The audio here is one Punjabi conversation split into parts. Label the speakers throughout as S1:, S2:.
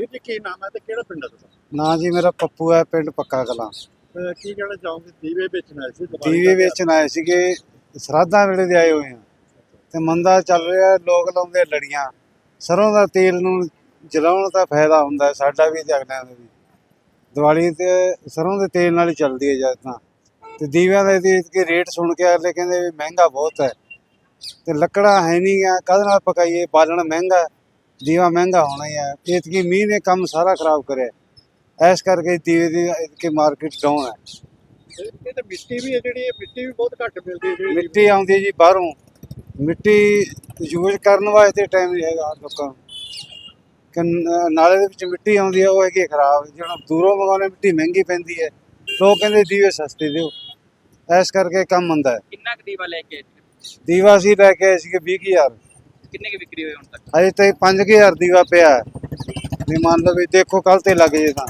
S1: ਵੀਰ ਜੀ ਕੀ ਨਾਮ ਹੈ ਤੇ ਕਿਹੜਾ ਪਿੰਡ ਹੈ ਤੁਹਾਡਾ?
S2: ਨਾਂ ਜੀ ਮੇਰਾ ਪੱਪੂ ਹੈ ਪਿੰਡ ਪੱਕਾ ਕਲਾਂ।
S1: ਕੀ ਕਹਿਣਾ ਚਾਹੋਗੇ? ਦੀਵੇ ਵੇਚਣ ਆਏ ਸੀ ਦੀਵਾਲੀ
S2: ਟੀਵੀ
S1: ਦਾ
S2: ਵੇਚਣ ਆਏ ਸੀਗੇ ਸਰਾਧਾਂ ਵੇਲੇ ਦੇ ਆਏ ਹੋਏ ਆ। ਤੇ ਮੰਦਾ ਚੱਲ ਰਿਹਾ ਲੋਕ ਲਾਉਂਦੇ ਲੜੀਆਂ। ਸਰੋਂ ਦਾ ਤੇਲ ਨੂੰ ਜਲਾਉਣ ਦਾ ਫਾਇਦਾ ਹੁੰਦਾ ਹੈ, ਸਾਡਾ ਵੀ ਤੇ ਅਗਲਿਆਂ ਦਾ ਵੀ। ਦੀਵਾਲੀ ਤੇ ਸਰੋਂ ਦੇ ਤੇਲ ਨਾਲ ਹੀ ਚੱਲਦੀ ਹੈ ਜਦ ਤਾਂ ਤੇ ਦੀਵਿਆਂ ਦੇ ਦੀ ਕਿ ਰੇਟ ਸੁਣ ਕੇ ਅਗਲੇ ਕਹਿੰਦੇ ਵੀ ਮਹਿੰਗਾ ਬਹੁਤ ਹੈ। ਤੇ ਲੱਕੜਾਂ ਹੈ ਨਹੀਂ ਆ ਕਦ ਨਾਲ ਪਕਾਈਏ? ਬਾਲਣ ਮਹਿੰਗਾ ਹੈ, ਦੀਵਾ ਮਹਿੰਗਾ ਹੋਣਾ ਹੀ ਹੈ। ਇਤਕੀ ਮੀਂਹ ਨੇ ਕੰਮ ਸਾਰਾ ਖਰਾਬ ਕਰਿਆ ਇਸ ਕਰਕੇ ਦੀਵੇ ਦੀ ਇਤਕੀ ਮਾਰਕੀਟ ਡਾਊਨ ਹੈ।
S1: ਇਹ ਇਹ ਤਾਂ ਮਿੱਟੀ ਵੀ ਹੈ ਜਿਹੜੀ ਇਹ ਮਿੱਟੀ ਵੀ ਬਹੁਤ ਘੱਟ ਮਿਲਦੀ ਹੈ ਜਿਹੜੀ
S2: ਮਿੱਟੀ ਆਉਂਦੀ ਹੈ ਜੀ ਬਾਹਰੋਂ। ਮਿੱਟੀ ਯੂਜ਼ ਕਰਨ ਵਾਸਤੇ ਟਾਈਮ ਨਹੀਂ ਹੈਗਾ ਲੋਕਾਂ ਨੂੰ। ਕਿ ਨਾਲੇ ਦੇ ਵਿੱਚ ਮਿੱਟੀ ਆਉਂਦੀ ਹੈ ਉਹ ਹੈਗੀ ਖਰਾਬ। ਜਿਹੜਾ ਦੂਰੋਂ ਮੰਗਾਉਣੇ ਮਿੱਟੀ ਮਹਿੰਗੀ ਪੈਂਦੀ ਹੈ। ਲੋਕ ਕਹਿੰਦੇ ਦੀਵੇ ਸਸਤੇ ਦਿਓ। ਇਸ ਕਰਕੇ ਕੰਮ ਹੁੰਦਾ ਹੈ।
S3: ਕਿੰਨਾ ਕੁ ਦੀਵਾ ਲੈ ਕੇ ਆਏ ਸੀ?
S2: ਦੀਵਾ ਅਸੀਂ ਲੈ ਕੇ ਆਏ ਸੀਗੇ 20000
S3: ਕਿੰਨੇ ਕੀ ਵਿਕਰੀ ਹੋਈ ਹੁਣ ਤੱਕ?
S2: ਅਜੇ ਤੱਕ 5000 ਦੀਵਾ ਪਿਆ ਹੈ। ਵੀ ਮੰਨ ਲਓ ਵੀ ਦੇਖੋ ਕੱਲ ਤੇ ਲੱਗ ਜੇ ਤਾਂ।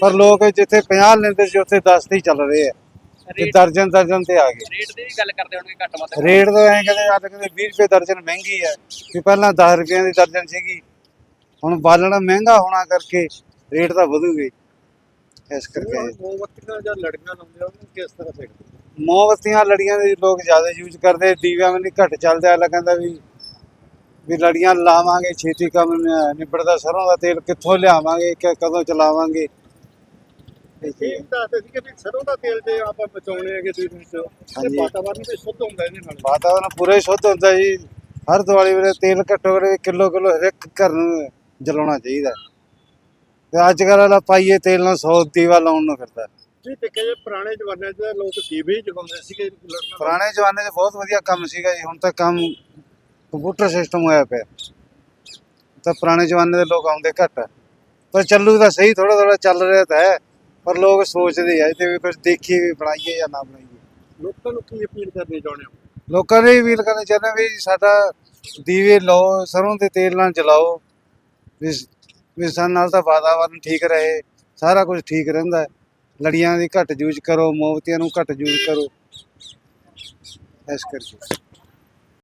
S2: ਪਰ ਲੋਕ ਜਿੱਥੇ 50 ਲੈਂਦੇ ਸੀ ਉੱਥੇ 10 ਤੇ ਹੀ ਚੱਲ ਰਹੇ ਆ। ਤੇ ਦਰਜਨ ਦਰਜਨ ਤੇ ਆ ਗਏ।
S3: ਰੇਟ ਦੀ ਵੀ ਗੱਲ ਕਰਦੇ ਹੋਣਗੇ ਘੱਟ ਵੱਧ।
S2: ਰੇਟ ਤਾਂ ਐਂ ਕਹਿੰਦੇ ਅੱਜ ਕਹਿੰਦੇ 20 ਰੁਪਏ ਦਰਜਨ ਮਹਿੰਗੀ ਹੈ ਕਿ ਪਹਿਲਾਂ 10 ਰੁਪਏ ਦੀ ਦਰਜਨ ਸੀਗੀ। ਹੁਣ ਬਾਲਣਾ ਮਹਿੰਗਾ ਹੋਣਾ ਕਰਕੇ ਰੇਟ ਤਾਂ ਵਧੂਗੀ। ਇਸ ਕਰਕੇ।
S1: ਮੋਮਬੱਤੀਆਂ ਜਾਂ ਲੜੀਆਂ ਲਾਉਂਦੇ ਆ ਉਹਨੂੰ ਕਿਸ ਤਰ੍ਹਾਂ ਸੇਕਦੇ
S2: ਮੋਮਬੱਤੀਆਂ ਲੜੀਆਂ ਦੇ ਲੋਕ ਜ਼ਿਆਦਾ ਯੂਜ਼ ਕਰਦੇ ਦੀਵਿਆਂ ਵਿੱਚ ਘੱਟ ਚੱਲਦਾ ਕਹਿੰਦਾ ਵੀ ਵੀ ਲੜੀਆਂ ਲਾਵਾਂਗੇ ਛੇਤੀ ਕੰਮ ਨਿਬੜਦਾ ਸਰੋਂ ਦਾ ਤੇਲ ਕਿੱਥੋਂ ਲਿਆਵਾਂਗੇ ਕਿ ਕਦੋਂ ਚਲਾਵਾਂਗੇ?
S1: ਇਹ ਦੱਸਦੇ ਸੀ ਕਿ ਵੀ ਸਰੋਂ ਦਾ ਤੇਲ ਜੇ ਆਪਾਂ ਬਚਾਉਣੇ ਹੈਗੇ ਦੀਵੇ ਵਿੱਚ ਤੇ
S2: ਹਾਂਜੀ।
S1: ਵਾਤਾਵਰਨ ਵੀ ਸ਼ੁੱਧ ਹੁੰਦਾ ਇਹਦੇ ਨਾਲ।
S2: ਵਾਤਾਵਰਨ ਪੂਰਾ ਹੀ ਸ਼ੁੱਧ ਹੁੰਦਾ ਜੀ। ਹਰ ਦੀਵਾਲੀ ਵੇਲੇ ਤੇਲ ਘੱਟੋ ਘੱਟ ਕਿਲੋ ਕਿਲੋ ਹਰ ਇੱਕ ਘਰ ਨੂੰ ਜਲਾਉਣਾ ਚਾਹੀਦਾ। ਤੇ ਅੱਜ ਕੱਲ੍ਹ ਵਾਲਾ ਪਾਈਏ ਤੇਲ ਨਾਲ 100 ਦੀਵਾ ਲਾਉਣ ਨੂੰ ਫਿਰਦਾ।
S1: ਜੀ ਤੇ ਕਹੇ ਪੁਰਾਣੇ ਜ਼ਮਾਨੇ 'ਚ ਲੋਕ ਦੀਵੇ ਜਗਾਉਂਦੇ ਸੀਗੇ।
S2: ਪੁਰਾਣੇ ਜ਼ਮਾਨੇ 'ਚ ਬਹੁਤ ਵਧੀਆ ਕੰਮ ਸੀਗਾ ਜੀ। ਹੁਣ ਤਾਂ ਕੰਮ ਕੰਪਿਊਟਰ ਸਿਸਟਮ ਹੋਇਆ ਪਿਆ। ਤਾਂ ਪੁਰਾਣੇ ਜ਼ਮਾਨੇ ਦੇ ਲੋਕ ਆਉਂਦੇ ਘੱਟ। ਪਰ ਚੱਲੂ ਤਾਂ ਸਹੀ ਥੋੜਾ ਥੋੜਾ ਚੱਲ ਰਿਹਾ ਤਾਂ ਹੈ। ਪਰ ਲੋਕ ਸੋਚਦੇ ਆ ਤੇ ਵੀ ਕੁਝ ਦੇਖੀਏ ਵੀ ਬਣਾਈਏ ਜਾਂ ਨਾ ਬਣਾਈਏ।
S1: ਲੋਕਾਂ ਨੂੰ ਕੀ ਅਪੀਲ ਕਰਨੀ ਚਾਹੁੰਦੇ ਹੋ?
S2: ਲੋਕਾਂ ਨੇ ਵੀ ਕਰਨਾ ਚਾਹੁੰਦੇ ਵੀ ਸਾਡਾ ਦੀਵੇ ਲਾਓ ਸਰੋਂ ਦੇ ਤੇਲ ਨਾਲ ਜਲਾਓ। ਵੀ ਸਾਡੇ ਨਾਲ ਤਾਂ ਵਾਤਾਵਰਨ ਠੀਕ ਰਹੇ ਸਾਰਾ ਕੁਝ ਠੀਕ ਰਹਿੰਦਾ। ਲੜੀਆਂ ਦੀ ਘੱਟ ਯੂਜ਼ ਕਰੋ ਮੋਮਬੱਤੀਆਂ ਨੂੰ ਘੱਟ ਯੂਜ਼ ਕਰੋ। ਇਸ ਕਰਕੇ।